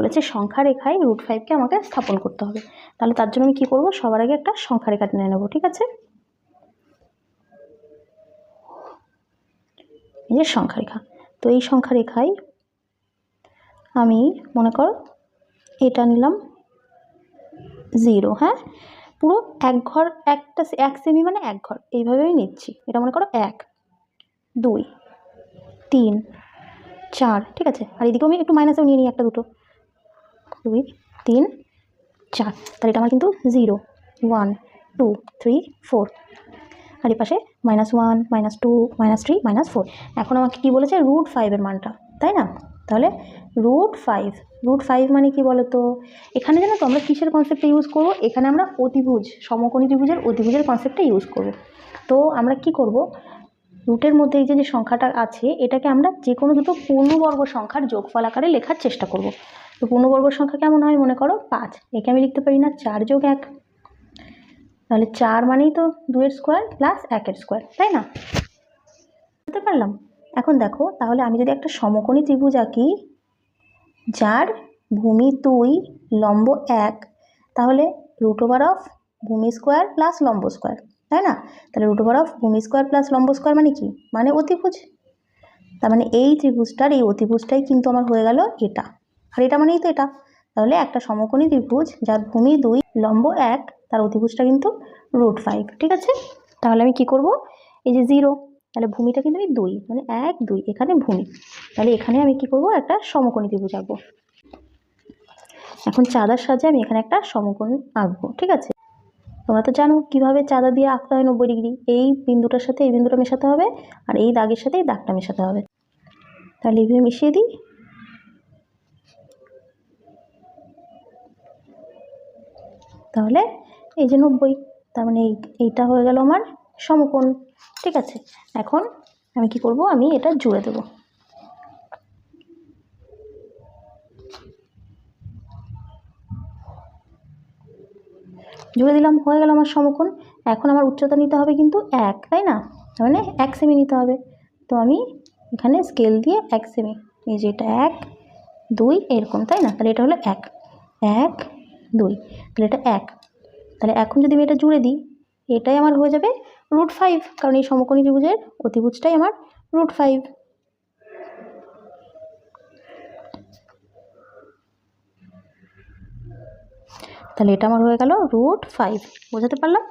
বলেছে সংখ্যা রেখায় রুট ফাইভকে আমাকে স্থাপন করতে হবে। তাহলে তার জন্য আমি কী করব? সবার আগে একটা সংখ্যা রেখা টেনে নেব, ঠিক আছে? এই যে সংখ্যা রেখা তো এই সংখ্যা রেখায় আমি, মনে করো, এটা নিলাম জিরো হ্যাঁ? পুরো এক ঘর, একটা এক সেমি মানে এক ঘর, এইভাবে আমি নিচ্ছি। এটা মনে করো এক, দুই, তিন, চার, ঠিক আছে? আর এদিকেও আমি একটু মাইনাসেও নিয়ে নিই একটা দুটো। দুই, তিন, চার। তাহলে এটা আমার কিন্তু zero one two three four আর পাশে minus one minus two minus three minus four এখন আমাকে কী বলেছে? রুট ফাইভের মানটা। তাই না? তাহলে রুট ফাইভ রুট ফাইভ মানে কি বলো তো এখানে জানো তো আমরা কিসের কনসেপ্টটা ইউজ করব? এখানে আমরা অতিভুজ, সমকোণী ত্রিভুজের অতিভুজের কনসেপ্টটা ইউজ করব। তো আমরা কি করব? রুটের মধ্যে এই যে সংখ্যাটা আছে, এটাকে আমরা যে কোনো দুটো পূর্ণবর্গ সংখ্যার যোগফল আকারে লেখার চেষ্টা করব। তো পূর্ণবর্গ সংখ্যা কেমন হয় মনে করো? পাঁচ। একে আমি লিখতে পারি না, চার যোগ এক। তাহলে চার মানেই তো দুয়ের স্কোয়ার প্লাস একের স্কোয়ার, তাই না? বুঝতে পারলাম? এখন দেখো, তাহলে আমি যদি একটা সমকোণী ত্রিভুজ আঁকি, যার ভূমি দুই, লম্ব এক, তাহলে রুট ওভার অফ ভূমি স্কোয়ার প্লাস লম্ব স্কোয়ার তাই না? তাহলে রুট ওভার অফ ভূমি স্কোয়ার প্লাস লম্ব স্কোয়ার মানে কি? মানে অতিভুজ। তার মানে এই ত্রিভুজটার এই অতিভুজটাই কিন্তু আমার হয়ে গেল এটা। আর এটা মানেই তো এটা। তাহলে একটা সমকোণী ত্রিভুজ, যার ভূমি দুই, লম্ব এক, তার অতিভুজটা কিন্তু রুট ফাইভ ঠিক আছে? তাহলে আমি কি করব? এই যে জিরো তাহলে ভূমিটা কিন্তু আমি দুই মানে এক, দুই, এখানে ভূমি। তাহলে এখানে আমি কি করব? একটা সমকোণী ত্রিভুজ আঁকবো। এখন চাঁদার সাহায্যে আমি এখানে একটা সমকোণ আঁকবো, ঠিক আছে? তোমরা তো জানো কীভাবে চাঁদা দিয়ে আঁকতে হয় নব্বই ডিগ্রি। এই বিন্দুটার সাথে এই বিন্দুটা মেশাতে হবে আর এই দাগের সাথে এই দাগটা মেশাতে হবে। তাহলে এইভাবে মিশিয়ে দিই। তাহলে এই যে নব্বই, তার মানে এই, এইটা হয়ে গেল আমার সমকোণ। ঠিক আছে, এখন আমি কি করব? আমি এটা জুড়ে দেবো। জুড়ে দিলাম, হয়ে গেল আমার সমকোণ। এখন আমার উচ্চতা নিতে হবে কিন্তু এক, তাই না? মানে এক সেমি নিতে হবে। তো আমি এখানে স্কেল দিয়ে এক সেমি এই যে এটা এক, দুই, এরকম, তাই না? তাহলে এটা হলো এক এক, দুই, তাহলে এটা এক। তাহলে এখন যদি আমি এটা জুড়ে দিই, এটাই আমার হয়ে যাবে রুট ফাইভ কারণ এই সমকোণী ত্রিভুজের অতিভুজটাই আমার রুট ফাইভ তাহলে এটা আমার হয়ে গেল রুট ফাইভ বোঝাতে পারলাম?